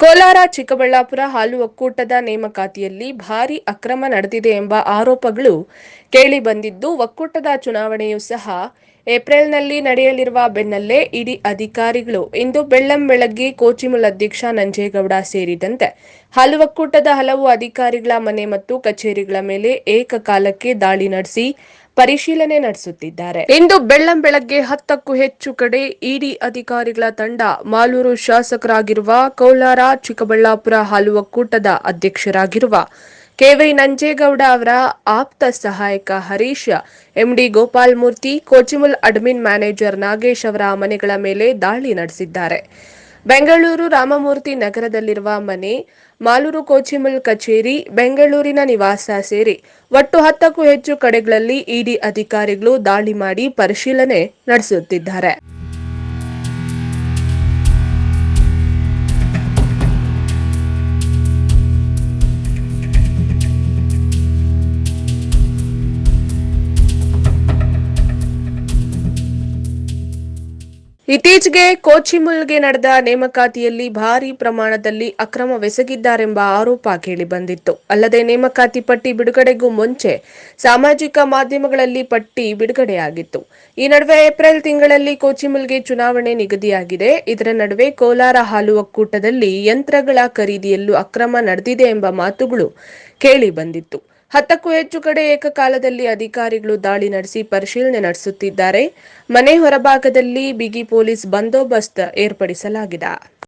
ಕೋಲಾರ ಚಿಕ್ಕಬಳ್ಳಾಪುರ ಹಾಲು ಒಕ್ಕೂಟದ ನೇಮಕಾತಿಯಲ್ಲಿ ಭಾರಿ ಅಕ್ರಮ ನಡೆದಿದೆ ಎಂಬ ಆರೋಪಗಳು ಕೇಳಿಬಂದಿದ್ದು ಒಕ್ಕೂಟದ ಚುನಾವಣೆಯೂ ಸಹ ಏಪ್ರಿಲ್ನಲ್ಲಿ ನಡೆಯಲಿರುವ ಬೆನ್ನಲ್ಲೇ ಇಡಿ ಅಧಿಕಾರಿಗಳು ಇಂದು ಬೆಳ್ಳಂ ಬೆಳಗ್ಗೆ ಕೋಚಿಮುಲ್ ಅಧ್ಯಕ್ಷ ನಂಜೇಗೌಡ ಸೇರಿದಂತೆ ಹಾಲು ಒಕ್ಕೂಟದ ಹಲವು ಅಧಿಕಾರಿಗಳ ಮನೆ ಮತ್ತು ಕಚೇರಿಗಳ ಮೇಲೆ ಏಕಕಾಲಕ್ಕೆ ದಾಳಿ ನಡೆಸಿ ಪರಿಶೀಲನೆ ನಡೆಸುತ್ತಿದ್ದಾರೆ. ಇಂದು ಬೆಳ್ಳಂ ಬೆಳಗ್ಗೆ ಹತ್ತಕ್ಕೂ ಹೆಚ್ಚು ಕಡೆ ಇಡಿ ಅಧಿಕಾರಿಗಳ ತಂಡ ಮಾಲೂರು ಶಾಸಕರಾಗಿರುವ ಕೋಲಾರ ಚಿಕ್ಕಬಳ್ಳಾಪುರ ಹಾಲು ಒಕ್ಕೂಟದ ಅಧ್ಯಕ್ಷರಾಗಿರುವ ಕೆವೈ ನಂಜೇಗೌಡ ಅವರ ಆಪ್ತ ಸಹಾಯಕ Harish, MD Gopal Murthy Kochimul admin manager Nagesh ಅವರ ಮನೆಗಳ ಮೇಲೆ ದಾಳಿ ನಡೆಸಿದ್ದಾರೆ. ಬೆಂಗಳೂರು ರಾಮಮೂರ್ತಿ ನಗರದಲ್ಲಿರುವ ಮನೆ, ಮಾಲೂರು ಕೋಚಿಮುಲ್ ಕಚೇರಿ, ಬೆಂಗಳೂರಿನ ನಿವಾಸ ಸೇರಿ ಒಟ್ಟು ಹತ್ತಕ್ಕೂ ಹೆಚ್ಚು ಕಡೆಗಳಲ್ಲಿ ಇಡಿ ಅಧಿಕಾರಿಗಳು ದಾಳಿ ಮಾಡಿ ಪರಿಶೀಲನೆ ನಡೆಸುತ್ತಿದ್ದಾರೆ. ಇತ್ತೀಚೆಗೆ ಕೋಚಿಮುಲ್ಗೆ ನಡೆದ ನೇಮಕಾತಿಯಲ್ಲಿ ಭಾರಿ ಪ್ರಮಾಣದಲ್ಲಿ ಅಕ್ರಮವೆಸಗಿದ್ದಾರೆಂಬ ಆರೋಪ ಕೇಳಿಬಂದಿತ್ತು. ಅಲ್ಲದೆ ನೇಮಕಾತಿ ಪಟ್ಟಿ ಬಿಡುಗಡೆಗೂ ಮುಂಚೆ ಸಾಮಾಜಿಕ ಮಾಧ್ಯಮಗಳಲ್ಲಿ ಪಟ್ಟಿ ಬಿಡುಗಡೆಯಾಗಿತ್ತು. ಈ ನಡುವೆ ಏಪ್ರಿಲ್ ತಿಂಗಳಲ್ಲಿ ಕೋಚಿಮುಲ್ಗೆ ಚುನಾವಣೆ ನಿಗದಿಯಾಗಿದೆ. ಇದರ ನಡುವೆ ಕೋಲಾರ ಹಾಲು ಒಕ್ಕೂಟದಲ್ಲಿ ಯಂತ್ರಗಳ ಖರೀದಿಯಲ್ಲೂ ಅಕ್ರಮ ನಡೆದಿದೆ ಎಂಬ ಮಾತುಗಳು ಕೇಳಿಬಂದಿತ್ತು. ಹತ್ತಕ್ಕೂ ಹೆಚ್ಚು ಕಡೆ ಏಕಕಾಲದಲ್ಲಿ ಅಧಿಕಾರಿಗಳು ದಾಳಿ ನಡೆಸಿ ಪರಿಶೀಲನೆ ನಡೆಸುತ್ತಿದ್ದಾರೆ. ಮನೆ ಹೊರಭಾಗದಲ್ಲಿ ಬಿಗಿ ಪೊಲೀಸ್ ಬಂದೋಬಸ್ತ್ ಏರ್ಪಡಿಸಲಾಗಿದೆ.